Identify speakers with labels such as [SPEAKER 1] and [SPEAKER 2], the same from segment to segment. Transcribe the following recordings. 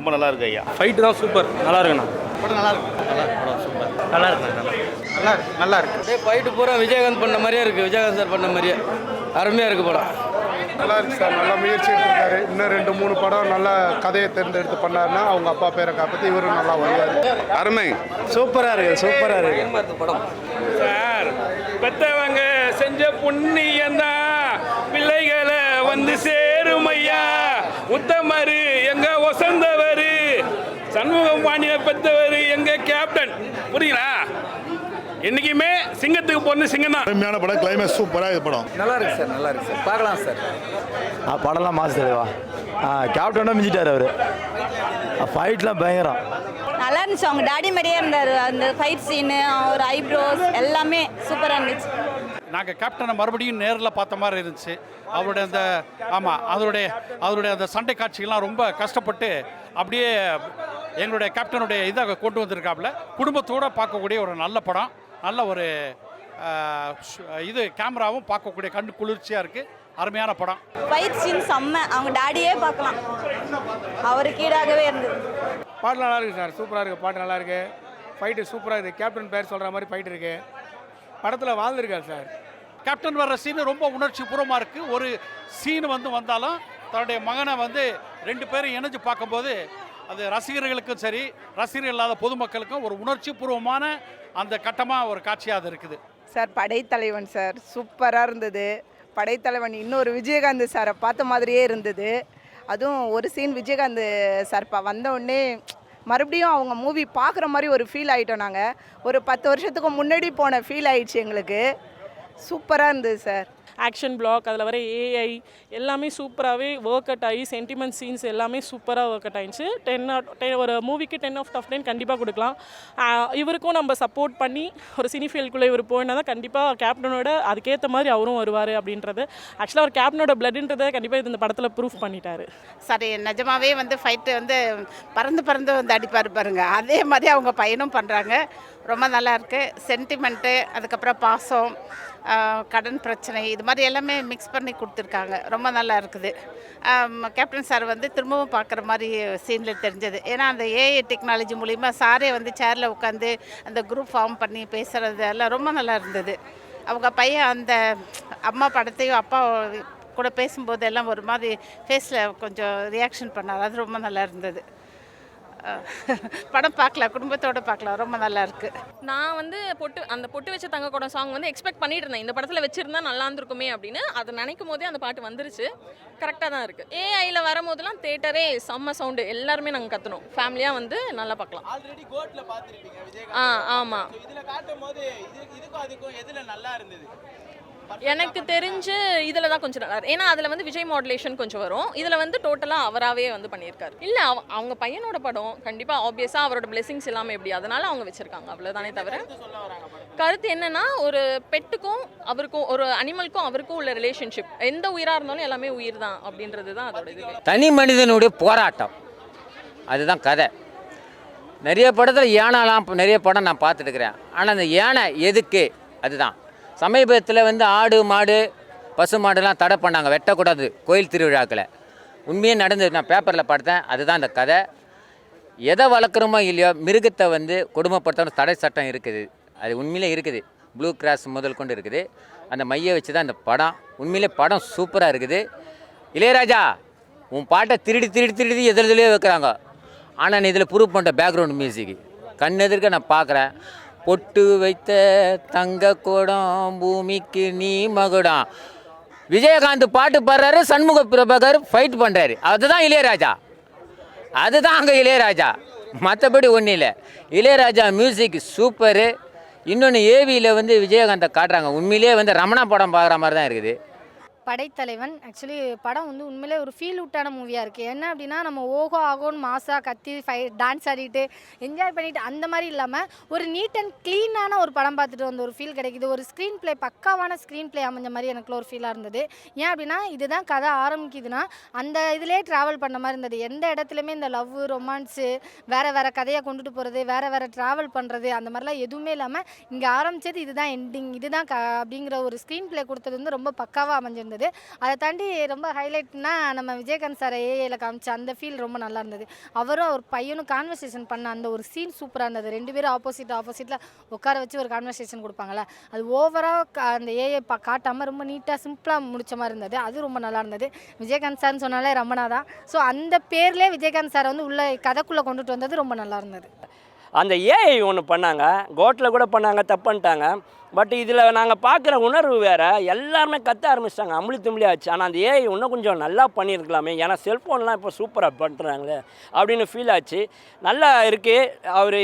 [SPEAKER 1] ரொம்ப நல்லா இருக்கு ஐயா.
[SPEAKER 2] ஃபைட்டு தான் சூப்பர் நல்லா இருக்குண்ணா
[SPEAKER 3] படம் நல்லா இருக்கு
[SPEAKER 2] நல்லா இருக்குண்ணா
[SPEAKER 3] நல்லா இருக்கு நல்லா இருக்கு
[SPEAKER 4] அப்படியே ஃபைட்டு பூரா விஜயகாந்த் பண்ண மாதிரியே இருக்குது விஜயகாந்த் சார் பண்ண மாதிரியே. அருமையாக இருக்குது படம்.
[SPEAKER 5] நல்லா இருக்கு சார். நல்லா முயற்சி எடுத்திருக்காரு. இன்னும் ரெண்டு மூணு படம் நல்லா கதையை தேர்ந்தெடுத்து பண்ணாருன்னா அவங்க அப்பா பேரை காப்பாற்றி இவரும் நல்லா வருவார்.
[SPEAKER 3] அருமை.
[SPEAKER 5] சூப்பராக இருக்கு சூப்பராக இருக்கு.
[SPEAKER 4] படம்.
[SPEAKER 2] சார் பெத்தவங்க செஞ்ச புண்ணியந்தான் பிள்ளைகளை வந்து சேருமையா உத்தமரு எங்க பாண்டிய பெத்தவர் எங்க கேப்டன் புரியுங்களா என்னைக்குமே சிங்கத்துக்கு பொண்ணு சிங்கம் தான்
[SPEAKER 6] அருமையான படம் கிளைமேக்ஸ் சூப்பராக இது படம்.
[SPEAKER 4] நல்லா இருக்கு சார் நல்லா இருக்கு சார். பார்க்கலாம் சார்.
[SPEAKER 7] படம்லாம் மாசு தலைவா கேப்டனாக மிஞ்சிட்டார் அவர். ஃபைட்லாம் பயங்கரம்.
[SPEAKER 8] நல்லா இருந்துச்சு அவங்க டாடி மாதிரியே இருந்தார். அந்த ஃபைட் சீனு ஒரு ஐப்ரோஸ் எல்லாமே சூப்பராக இருந்துச்சு.
[SPEAKER 9] நாங்கள் கேப்டனை மறுபடியும் நேரில் பார்த்த மாதிரி இருந்துச்சு. அவருடைய அந்த ஆமாம் அதனுடைய அவருடைய அந்த சண்டை காட்சிகள்லாம் ரொம்ப கஷ்டப்பட்டு அப்படியே எங்களுடைய கேப்டனுடைய இதை கொண்டு வந்திருக்காப்புல. குடும்பத்தோடு பார்க்கக்கூடிய ஒரு நல்ல படம் நல்ல ஒரு இது கேமராவும் பார்க்கக்கூடிய கண்ணு குளிர்ச்சியாக இருக்குது அருமையான படம்.
[SPEAKER 8] ஃபைட் சீன் செம்ம. அவங்க டாடியே பார்க்கலாம். அவருக்கு ஈடாகவே இருந்தது.
[SPEAKER 2] பாட்டு நல்லா இருக்கு சார். சூப்பராக இருக்கு. பாட்டு நல்லா இருக்கு. ஃபைட்டு சூப்பராக இருக்குது கேப்டன் பேர் சொல்கிற மாதிரி ஃபைட் இருக்கு. படத்தில் வாழ்ந்துருக்காரு சார்.
[SPEAKER 9] கேப்டன் வர்ற சீன் ரொம்ப உணர்ச்சி பூர்வமாக இருக்குது ஒரு சீன் வந்து வந்தாலும் தன்னுடைய மகனை வந்து ரெண்டு பேரும் இணைஞ்சு பார்க்கும்போது அது ரசிகர்களுக்கும் சரி ரசிகர்கள் இல்லாத பொதுமக்களுக்கும் ஒரு உணர்ச்சி பூர்வமான அந்த கட்டமாக ஒரு காட்சியாக அது இருக்குது.
[SPEAKER 10] சார் படைத்தலைவன் சார் சூப்பராக இருந்தது. படைத்தலைவன் இன்னொரு விஜயகாந்த் சாரை பார்த்த மாதிரியே இருந்தது. அதுவும் ஒரு சீன் விஜயகாந்த் சார் பா வந்த உடனே மறுபடியும் அவங்க மூவி பார்க்குற மாதிரி ஒரு ஃபீல் ஆகிட்டோம் நாங்கள் ஒரு பத்து வருஷத்துக்கு முன்னாடி போன ஃபீல் ஆயிடுச்சு எங்களுக்கு. சூப்பராக இருந்தது சார்.
[SPEAKER 11] ஆக்ஷன் பிளாக் அதில் வர ஏஐ எல்லாமே சூப்பராகவே ஒர்க் அவுட் ஆகி சென்டிமெண்ட் சீன்ஸ் எல்லாமே சூப்பராக ஒர்க் அவுட் ஆயிடுச்சு. டென் டென் ஒரு மூவிக்கு டென் ஆஃப் டஃப் டென் கண்டிப்பாக கொடுக்கலாம். இவருக்கும் நம்ம சப்போர்ட் பண்ணி ஒரு சினி ஃபீல்டுக்குள்ளே இவர் போயினா தான் கண்டிப்பாக கேப்டனோட அதுக்கேற்ற மாதிரி அவரும் வருவார் அப்படின்றது. ஆக்சுவலாக அவர் கேப்டனோட பிளட்ன்றதை கண்டிப்பாக இது இந்த படத்தில் ப்ரூஃப் பண்ணிட்டாரு.
[SPEAKER 10] சரி நிஜமாவே வந்து ஃபைட்டு வந்து பறந்து பறந்து வந்து அடிப்பார் பாருங்க. அதே மாதிரி அவங்க பையனும் பண்ணுறாங்க ரொம்ப நல்லா இருக்கு. சென்டிமெண்ட்டு அதுக்கப்புறம் பாசம். கடன் பிரச்சனை இது மாதிரி எல்லாமே மிக்ஸ் பண்ணி கொடுத்துருக்காங்க. ரொம்ப நல்லா இருக்குது. கேப்டன் சார் வந்து திரும்பவும் பார்க்குற மாதிரி சீனில் தெரிஞ்சது. ஏன்னா அந்த ஏஐ டெக்னாலஜி மூலிமா சாரே வந்து சேரில் உட்காந்து அந்த குரூப் ஃபார்ம் பண்ணி பேசுகிறது எல்லாம் ரொம்ப நல்லா இருந்தது. அவங்க பையன் அந்த அம்மா படத்தையும் அப்பா கூட பேசும்போது எல்லாம் ஒரு மாதிரி ஃபேஸில் கொஞ்சம் ரியாக்ஷன் பண்ணார். அது ரொம்ப நல்லா இருந்தது. படம் பார்க்கலாம் குடும்பத்தோடு பார்க்கலாம் ரொம்ப நல்லா இருக்குது
[SPEAKER 11] நான் வந்து பொட்டு அந்த பொட்டு வச்ச தங்க கூட சாங் வந்து எக்ஸ்பெக்ட் பண்ணிட்டு இருந்தேன். இந்த படத்தில் வச்சிருந்தா நல்லா இருந்திருக்குமே அப்படின்னு. அதை நினைக்கும் போதே அந்த பாட்டு வந்துருச்சு. கரெக்டாக தான் இருக்குது ஏஐயில் வரும்போதெல்லாம் தேட்டரே செம்ம சவுண்டு எல்லாருமே நாங்கள் கத்தணும் ஃபேமிலியாக வந்து நல்லா பார்க்கலாம்.
[SPEAKER 4] ஆல்ரெடி கோட்ல பார்த்துருப்பீங்க விஜய்
[SPEAKER 11] ஆ ஆமாம்
[SPEAKER 4] இதில் காட்டும் போது இது இதுக்கும் அதுக்கும் எதில் நல்லா இருந்தது?
[SPEAKER 11] எனக்கு தெரிஞ்சு இதில் தான் கொஞ்சம் நல்லா ஏன்னா அதில் வந்து விஜய் மாடுலேஷன் கொஞ்சம் வரும். இதில் வந்து டோட்டலாக அவராகவே வந்து பண்ணியிருக்காரு. இல்லை அவ அவங்க பையனோட படம் கண்டிப்பாக ஆப்வியஸாக அவரோட பிளெஸிங்ஸ் இல்லாமல் எப்படி அதனால அவங்க வச்சுருக்காங்க. அவ்வளோதானே தவிர கருத்து என்னன்னா ஒரு பெட்டுக்கும் அவருக்கும் ஒரு அனிமலுக்கும் அவருக்கும் உள்ள ரிலேஷன்ஷிப் எந்த உயிராக இருந்தாலும் எல்லாமே உயிர் தான் அப்படின்றது தான் அதோட இது.
[SPEAKER 4] தனி மனிதனுடைய போராட்டம். அதுதான் கதை. நிறைய படத்தில் யானைலாம் நிறைய படம் நான் பார்த்துட்டுக்கிறேன் ஆனால் அந்த யானை எதுக்கு? அதுதான். சமீபத்தில் வந்து ஆடு மாடு பசு மாடுலாம் தடை பண்ணாங்க. வெட்டக்கூடாது. கோயில் திருவிழாக்களை உண்மையே நடந்தது. நான் பேப்பரில் பார்த்தேன். அதுதான் அந்த கதை. எதை வளர்க்குறோமோ இல்லையோ மிருகத்தை வந்து கொடுமைப்படுத்தணும் தடை சட்டம் இருக்குது. அது உண்மையிலே இருக்குது. ப்ளூ கிராஸ் முதல் கொண்டு இருக்குது. அந்த மைய வச்சு தான் அந்த படம். உண்மையிலே படம் சூப்பராக இருக்குது. இளையராஜா உன் பாட்டை திருடி திருடி திருடி எதிரிலேயே வைக்கிறாங்க. ஆனால் நீ இதில் ப்ரூவ் பண்ணுற பேக்ரவுண்ட் மியூசிக் கண்ணெதிர்க்க நான் பார்க்குறேன். பொட்டு வைத்த தங்க கூடம் பூமிக்கு நீ மகுடம் விஜயகாந்த் பாட்டு பாடுறாரு சண்முக பிரபாகர் ஃபைட் பண்ணுறாரு அதுதான் இளையராஜா. அதுதான் அங்கே இளையராஜா. மற்றபடி ஒன்றும் இல்லை. இளையராஜா மியூசிக் சூப்பரு இன்னொன்று ஏவியில் வந்து விஜயகாந்தை காட்டுறாங்க. உண்மையிலேயே வந்து ரமணா படம் பார்க்குற மாதிரி தான் இருக்குது.
[SPEAKER 8] படைத்தலைவன். ஆக்சுவலி படம் வந்து உண்மையிலே ஒரு ஃபீல் அவுட்டான மூவியாக இருக்குது என்ன அப்படின்னா நம்ம ஓகோ ஆகோன்னு மாசா கத்தி ஃபை டான்ஸ் ஆடிட்டு என்ஜாய் பண்ணிட்டு அந்த மாதிரி இல்லாமல் ஒரு நீட் அண்ட் க்ளீனான ஒரு படம் பார்த்துட்டு வந்த ஒரு ஃபீல் கிடைக்குது. ஒரு ஸ்க்ரீன் ப்ளே பக்காவான ஸ்க்ரீன் ப்ளே அமைஞ்ச மாதிரி எனக்கு ஒரு ஃபீலாக இருந்தது. ஏன் அப்படின்னா இதுதான் கதை ஆரம்பிக்குதுன்னா அந்த இதிலே ட்ராவல் பண்ண மாதிரி இருந்தது. எந்த இடத்துலையுமே இந்த லவ் ரொமான்ஸு வேறு வேறு கதையை கொண்டுட்டு போகிறது வேறு வேறு ட்ராவல் பண்ணுறது அந்த மாதிரிலாம் எதுவுமே இல்லாமல் இங்கே ஆரம்பிச்சது இதுதான் எண்டிங் இதுதான் க அப்படிங்கிற ஒரு ஸ்க்ரீன் ப்ளே கொடுத்தது வந்து ரொம்ப பக்காவாக அமைஞ்சிருந்தது. இருந்தது. அதை தாண்டி ரொம்ப ஹைலைட்னா நம்ம விஜயகாந்த் சார் ஏஏல காமிச்ச அந்த ஃபீல் ரொம்ப நல்லா இருந்தது. அவரும் அவர் பையனும் கான்வர்சேஷன் பண்ண அந்த ஒரு சீன் சூப்பராக இருந்தது. ரெண்டு பேரும் ஆப்போசிட் ஆப்போசிட்டில் உட்கார வச்சு ஒரு கான்வர்சேஷன் கொடுப்பாங்கல்ல. அது ஓவராக அந்த ஏஏ பா காட்டாமல் ரொம்ப நீட்டாக சிம்பிளாக முடிச்ச மாதிரி இருந்தது. அது ரொம்ப நல்லா இருந்தது. விஜயகாந்த் சார்னு சொன்னாலே ரமணா தான். ஸோ அந்த பேர்லேயே விஜயகாந்த் சார் வந்து உள்ள கதைக்குள்ளே கொண்டுட்டு வந்தது ரொம்ப நல்லா இருந்தது.
[SPEAKER 1] அந்த ஏஐ ஒன்று பண்ணாங்க. கோட்டில் கூட பண்ணாங்க தப்புன்ட்டாங்க. பட் இதில் நாங்கள் பார்க்குற உணர்வு வேறு. எல்லாருமே கத்த ஆரம்பிச்சிட்டாங்க. அமுளி தும்பளி ஆச்சு. ஆனால் அந்த ஏஐ இன்னும் கொஞ்சம் நல்லா பண்ணியிருக்கலாமே. ஏன்னா செல்ஃபோன்லாம் இப்போ சூப்பராக பண்ணுறாங்களே அப்படின்னு ஃபீல் ஆச்சு. நல்லா இருக்குது அவர்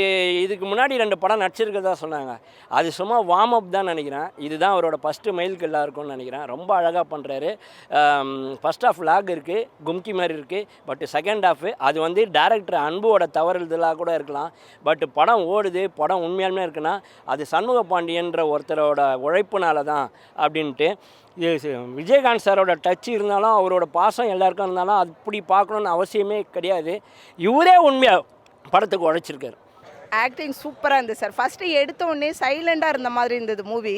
[SPEAKER 1] இதுக்கு முன்னாடி ரெண்டு படம் நடிச்சிருக்கிறதா சொன்னாங்க. அது சும்மா வார்ம் அப் தான் நினைக்கிறேன். இதுதான் அவரோட ஃபஸ்ட்டு மெயில் கல்லாக இருக்கும்னு நினைக்கிறேன். ரொம்ப அழகாக பண்ணுறாரு ஃபஸ்ட் ஆஃப் லாக் இருக்குது கும்கி மாதிரி இருக்குது பட் செகண்ட் ஆஃப் அது வந்து டேரக்டர் அன்புவோட தவறுதலாக கூட இருக்கலாம். பட் படம் ஓடுது. படம் உண்மையாலுமே இருக்குன்னா அது சண்முக பாண்டியன்ற ஒருத்தரோட உழைப்புனால தான் அப்படின்ட்டு. இது விஜயகாந்த் சாரோட டச் இருந்தாலும் அவரோட பாசம் எல்லாருக்கும் இருந்தாலும் அப்படி பார்க்கணுன்னு அவசியமே கிடையாது. இவரே உண்மையாக படத்துக்கு உழைச்சிருக்காரு.
[SPEAKER 10] ஆக்டிங் சூப்பராக இருந்தது சார் ஃபஸ்ட்டு எடுத்த உடனே சைலண்டாக இருந்த மாதிரி இருந்தது மூவி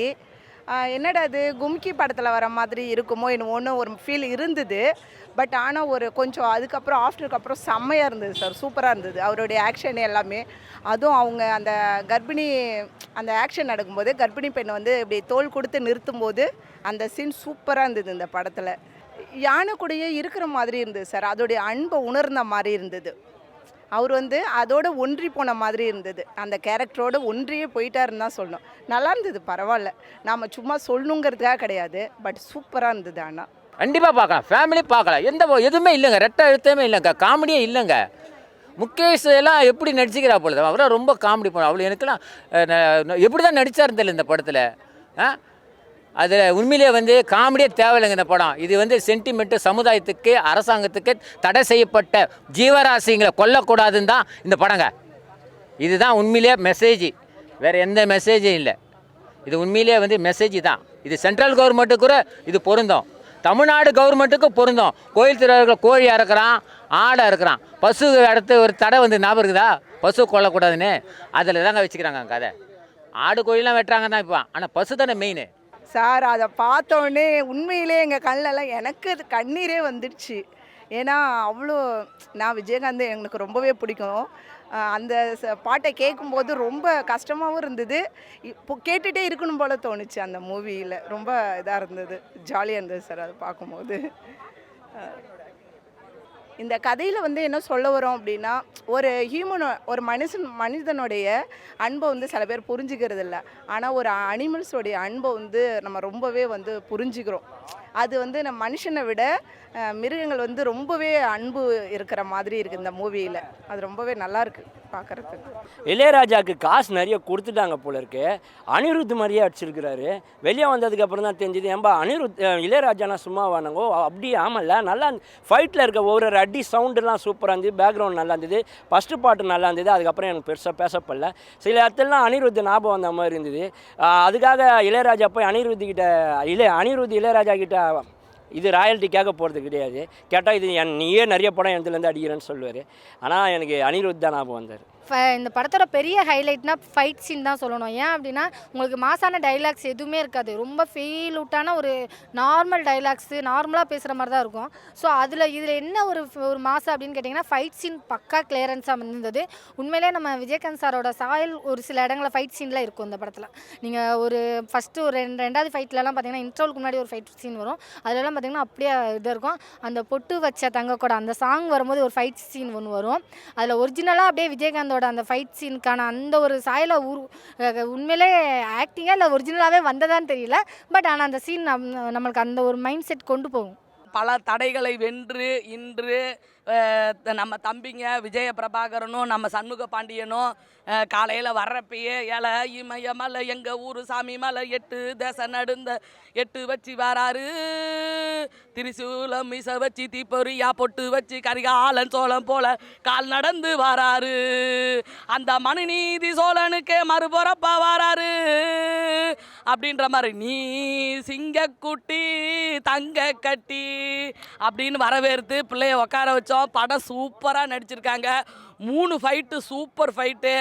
[SPEAKER 10] என்னடா அது கும்கி படத்தில் வர மாதிரி இருக்குமோ என்னமோன்னு ஒரு ஃபீல் இருந்தது. பட் ஆனால் ஒரு கொஞ்சம் அதுக்கப்புறம் ஆஃப்டருக்கு அப்புறம் செம்மையாக இருந்தது சார் சூப்பராக இருந்தது. அவருடைய ஆக்ஷன் எல்லாமே. அதுவும் அவங்க அந்த கர்ப்பிணி அந்த ஆக்ஷன் நடக்கும்போது கர்ப்பிணி பெண்ணை வந்து இப்படி தோல் கொடுத்து நிறுத்தும்போது அந்த சீன் சூப்பராக இருந்தது இந்த படத்தில். யானை கூடயே இருக்கிற மாதிரி இருந்தது சார் அதோடைய அன்பை உணர்ந்த மாதிரி இருந்தது. அவர் வந்து அதோட ஒன்றி போன மாதிரி இருந்தது. அந்த கேரக்டரோட ஒன்றியே போயிட்டாருன்னு தான் சொல்லணும். நல்லா இருந்தது பரவாயில்ல. நாம் சும்மா சொல்லணுங்கிறதுக்காக கிடையாது. பட் சூப்பராக இருந்தது ஆனால்
[SPEAKER 4] கண்டிப்பாக பார்க்கலாம். ஃபேமிலி பார்க்கலாம். எந்த எதுவுமே இல்லைங்க. ரெட்டை எழுத்தமே இல்லைங்க. காமெடியே இல்லைங்க. முகேஷ் எல்லாம் எப்படி நடிச்சுக்கிறா பொழுது? அவராக ரொம்ப காமெடி போனோம் அவ்வளோ எனக்குலாம் எப்படி தான் நடித்தார் தெரியல இந்த படத்தில். ஆ? அதில் உண்மையிலே வந்து காமெடியே தேவையில்லைங்க இந்த படம். இது வந்து சென்டிமெண்ட்டு சமுதாயத்துக்கு அரசாங்கத்துக்கு தடை செய்யப்பட்ட ஜீவராசிங்களை கொல்லக்கூடாதுன்னு தான் இந்த படங்க. இதுதான் உண்மையிலேயே மெசேஜ் வேறு எந்த மெசேஜும் இல்லை. இது உண்மையிலேயே வந்து மெசேஜ் தான். இது சென்ட்ரல் கவர்மெண்ட்டுக்கு கூட இது பொருந்தும். தமிழ்நாடு கவர்மெண்ட்டுக்கு பொருந்தும். கோயில் திருவிழாக்கள் கோழி அறுக்கிறான் ஆடை அறுக்கிறான் பசு அடுத்து ஒரு தடை வந்து ஞாபகம் இருக்குதா? பசு கொல்லக்கூடாதுன்னு. அதில் தாங்க வச்சுக்கிறாங்க கதை. ஆடு கோழிலாம் வெட்டுறாங்க தான் இப்போ. ஆனால் பசு தானே மெயின்
[SPEAKER 10] சார் அதை பார்த்தோன்னே உண்மையிலே எங்கள் கண்ணெல்லாம் எனக்கு அது கண்ணீரே வந்துடுச்சு. ஏன்னா அவ்வளோ நான் விஜயகாந்த் எனக்கு ரொம்பவே பிடிக்கும். அந்த ச- பாட்டை கேட்கும்போது ரொம்ப கஷ்டமாகவும் இருந்தது. இப்போ கேட்டுகிட்டே இருக்கணும் போல் தோணுச்சு அந்த மூவியில். ரொம்ப இதாக இருந்தது. ஜாலியாக இருந்தது சார் அதை பார்க்கும்போது. இந்த கதையில் வந்து என்ன சொல்ல வரோம் அப்படின்னா ஒரு ஹியூமன் ஒரு மனுஷன் மனிதனுடைய அன்பை வந்து சில பேர் புரிஞ்சுக்கிறது இல்லை ஆனால் ஒரு அனிமல்ஸோடைய அன்பை வந்து நம்ம ரொம்பவே வந்து புரிஞ்சுக்கிறோம். அது வந்து நம்ம மனுஷனை விட மிருகங்கள் வந்து ரொம்பவே அன்பு இருக்கிற மாதிரி இருக்குது இந்த மூவியில். அது ரொம்பவே நல்லா இருக்கு பார்க்குறதுக்கு
[SPEAKER 1] இளையராஜாவுக்கு காசு நிறைய கொடுத்துட்டாங்க போல இருக்கு. அனிருத் மாதிரியே அடிச்சிருக்கிறாரு. வெளியே வந்ததுக்கு அப்புறம் தான் தெரிஞ்சது ஏன்பா அனிருத் இளையராஜானா சும்மா வானங்கோ? அப்படி ஆமல்ல நல்லா ஃபைட்டில் இருக்க ஒரு அடி சவுண்டுலாம் சூப்பராக இருந்தது பேக்ரவுண்ட் நல்லா இருந்தது ஃபஸ்ட்டு பாட்டு நல்லா இருந்தது அதுக்கப்புறம் எனக்கு பெருசாக பேசப்படல. சில இடத்துலலாம் அனிருத் ஞாபகம் வந்த மாதிரி இருந்தது. அதுக்காக இளையராஜா போய் அனிருத் கிட்ட இல்லை அனிருத் இளையராஜா கிட்ட இது ராயல்ட்டிக்காக போகிறது கிடையாது. கேட்டால் இது என் நீயே நிறைய படம் இடத்துலேருந்து அடிக்கிறேன்னு சொல்லுவார். ஆனால் எனக்கு அனிருத் தான் ஞாபகம் வந்தார்.
[SPEAKER 8] இந்த படத்தோட பெரிய ஹைலைட்னா ஃபைட் சீன் தான் சொல்லணும். ஏன் அப்படின்னா உங்களுக்கு மாசான டைலாக்ஸ் எதுவுமே இருக்காது. ரொம்ப ஃபீல் அவுட்டான ஒரு நார்மல் டைலாக்ஸு நார்மலாக பேசுகிற மாதிரி தான் இருக்கும். ஸோ அதில் இதில் என்ன ஒரு ஒரு மாசம் அப்படின்னு கேட்டிங்கன்னா ஃபைட் சீன் பக்கா கிளியரன்ஸாக இருந்தது. உண்மையிலே நம்ம விஜயகாந்த் சாரோட சாயல் ஒரு சில இடங்களில் ஃபைட் சீனில் இருக்கும் இந்த படத்தில். நீங்கள் ஒரு ஃபஸ்ட்டு ஒரு ரெண்டு ரெண்டாவது ஃபைட்லலாம் பார்த்தீங்கன்னா இன்ட்ரோலுக்கு முன்னாடி ஒரு ஃபைட் சீன் வரும். அதிலலாம் பார்த்தீங்கன்னா அப்படியே இது இருக்கும். அந்த பொட்டு வச்ச தங்க கூட அந்த சாங் வரும்போது ஒரு ஃபைட் சீன் ஒன்று வரும். அதில் ஒரிஜினலாக அப்படியே விஜயகாந்தோட அந்த ஃபைட் சீனுக்கான அந்த ஒரு சாயலை உரு உண்மையிலே ஆக்டிங்காக இல்லை ஒரிஜினலாகவே வந்ததான்னு தெரியல. பட் ஆனால் அந்த சீன் நம் நம்மளுக்கு அந்த ஒரு மைண்ட் செட் கொண்டு போகும்.
[SPEAKER 12] பல தடைகளை வென்று இன்று நம்ம தம்பிங்க விஜய பிரபாகரனும் நம்ம சண்முக பாண்டியனும் காலையில் வர்றப்பயே ஏழை இமய மலை எங்கள் ஊர் சாமி மலை எட்டு தசை நடுந்த எட்டு வச்சு வராரு. திரிசூலம் மிச வச்சு தீப்பொறியா பொட்டு வச்சு கரிகாலன் சோளம் போல கால் நடந்து வராரு. அந்த மனுநீதி சோழனுக்கே மறுபுறப்பா வராரு. அப்படின்ற மாதிரி நீ சிங்கக்குட்டி தங்க கட்டி அப்படின்னு வரவேற்று பிள்ளைய உட்கார வச்சோம். படம் சூப்பராக நடிச்சிருக்காங்க. மூணு ஃபைட்டு சூப்பர் ஃபைட்டு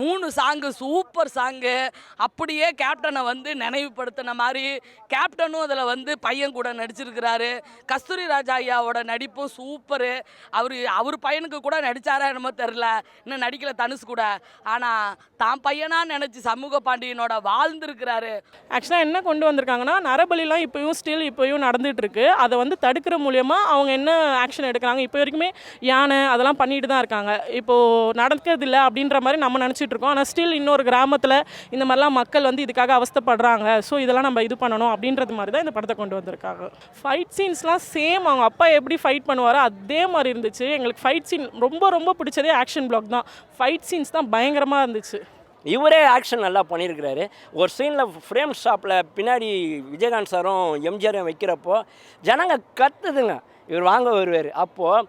[SPEAKER 12] மூணு சாங்கு சூப்பர் சாங்கு அப்படியே கேப்டனை வந்து நினைவுபடுத்தின மாதிரி கேப்டனும் அதில் வந்து பையன் கூட நடிச்சிருக்கிறாரு. கஸ்தூரி ராஜா ஐயாவோட நடிப்பும் சூப்பரு அவர் அவர் பையனுக்கு கூட நடிச்சாரா என்னமோ தெரில இன்னும் நடிக்கல தனுஷ் கூட. ஆனால் தான் பையனாக நினச்சி சமூக பாண்டியனோட வாழ்ந்துருக்கிறாரு.
[SPEAKER 13] ஆக்சுவலாக என்ன கொண்டு வந்திருக்காங்கன்னா நரபலிலாம் இப்போயும் ஸ்டில் இப்போயும் நடந்துகிட்டு இருக்கு அதை வந்து தடுக்கிற மூலியமாக அவங்க என்ன ஆக்ஷன் எடுக்கிறாங்க இப்போ வரைக்குமே யானை அதெல்லாம் பண்ணிட்டு தான் இருக்காங்க. இப்போது நடக்கிறது இல்லை அப்படின்ற மாதிரி நம்ம நினச்சிட்டு இருக்கோம். ஆனால் ஸ்டில் இன்னொரு கிராமத்தில் இந்த மாதிரிலாம் மக்கள் வந்து இதுக்காக அவஸ்தைப்படுறாங்க. ஸோ இதெல்லாம் நம்ம இது பண்ணணும் அப்படின்றது மாதிரி தான் இந்த படத்தை கொண்டு வந்திருக்காங்க. ஃபைட் சீன்ஸ்லாம் சேம் அவங்க அப்பா எப்படி ஃபைட் பண்ணுவாரோ அதே மாதிரி இருந்துச்சு. எங்களுக்கு ஃபைட் சீன் ரொம்ப ரொம்ப பிடிச்சதே ஆக்ஷன் பிளாக் தான். ஃபைட் சீன்ஸ் தான் பயங்கரமாக இருந்துச்சு.
[SPEAKER 1] இவரே ஆக்ஷன் நல்லா பண்ணியிருக்கிறாரு. ஒரு சீனில் ஃப்ரேம் ஷாப்பில் பின்னாடி விஜயகாந்த் சாரும் எம்ஜிஆரும் வைக்கிறப்போ ஜனங்க கத்துதுங்க. இவர் வாங்க வருவார். அப்போது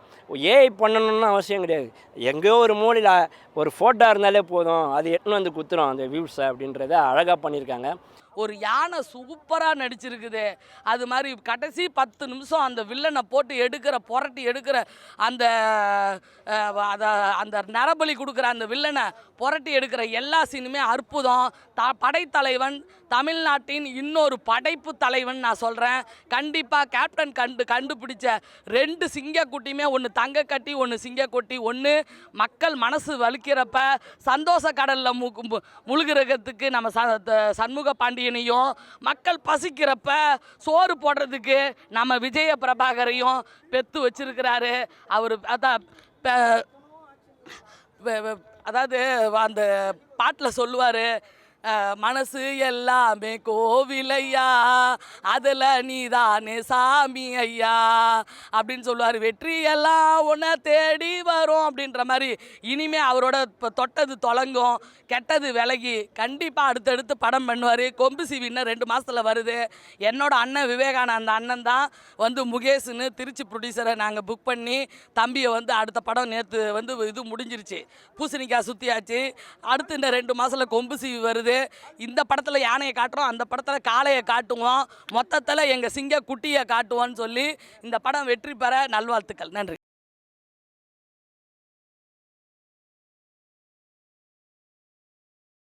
[SPEAKER 1] ஏஐ பண்ணணும்னு அவசியம் கிடையாது. எங்கேயோ ஒரு மூலையில் ஒரு ஃபோட்டோ இருந்தாலே போதும். அது எட்டுன்னு வந்து குத்துரும் அந்த வியூஸை அப்படின்றத அழகாக பண்ணியிருக்காங்க.
[SPEAKER 12] ஒரு யானை சூப்பராக நடிச்சிருக்குது. அது மாதிரி கடைசி பத்து நிமிஷம் அந்த வில்லனை போட்டு எடுக்கிற புரட்டி எடுக்கிற அந்த அதை அந்த நரபலி கொடுக்குற அந்த வில்லனை புரட்டி எடுக்கிற எல்லா சீனுமே அற்புதம். த படைத்தலைவன் தமிழ்நாட்டின் இன்னொரு படைப்பு தலைவன் நான் சொல்கிறேன் கண்டிப்பாக கேப்டன் கண்டு கண்டுபிடிச்ச ரெண்டு சிங்கக்குட்டியுமே ஒன்று தங்க கட்டி ஒன்று சிங்கக்குட்டி ஒன்று மக்கள் மனசு வலிக்கிறப்ப சந்தோஷ கடலில் மு மு- முழுகிறதுக்கு நம்ம ச த- சண்முக பாண்டியனையும் மக்கள் பசிக்கிறப்ப சோறு போடுறதுக்கு நம்ம விஜய பிரபாகரையும் பெத்து வச்சிருக்கிறாரு. அவர் அதான் அதாவது அந்த பாட்டில் சொல்லுவார் மனசு எல்லாமே கோவிலையா? அதில் நீதானே சாமி ஐயா? அப்படின்னு சொல்லுவார். வெற்றி எல்லாம் உன்னை தேடி வரும் அப்படின்ற மாதிரி. இனிமே அவரோட இப்போ தொட்டது தொலங்கும் கெட்டது விலகி கண்டிப்பாக அடுத்தடுத்து படம் பண்ணுவார். கொம்பு சிவின்னு இன்னும் ரெண்டு மாதத்தில் வருது. என்னோட அண்ணன் விவேகானந்த அண்ணன் தான் வந்து முகேஷ்னு திருச்சி ப்ரொடியூசரை நாங்கள் புக் பண்ணி தம்பியை வந்து அடுத்த படம் நேற்று வந்து இது முடிஞ்சிருச்சு. பூசணிக்காய் சுற்றியாச்சு அடுத்து இந்த ரெண்டு மாதத்தில் கொம்பு சிவி வருது. இந்த படத்தில் யானையை காட்டுறோம் அந்த படத்தில் காளையை காட்டுவோம். மொத்தத்தில் எங்கள் சிங்க குட்டியை காட்டுவோன்னு சொல்லி இந்த படம் வெற்றி பெற நல்வாழ்த்துக்கள். நன்றி.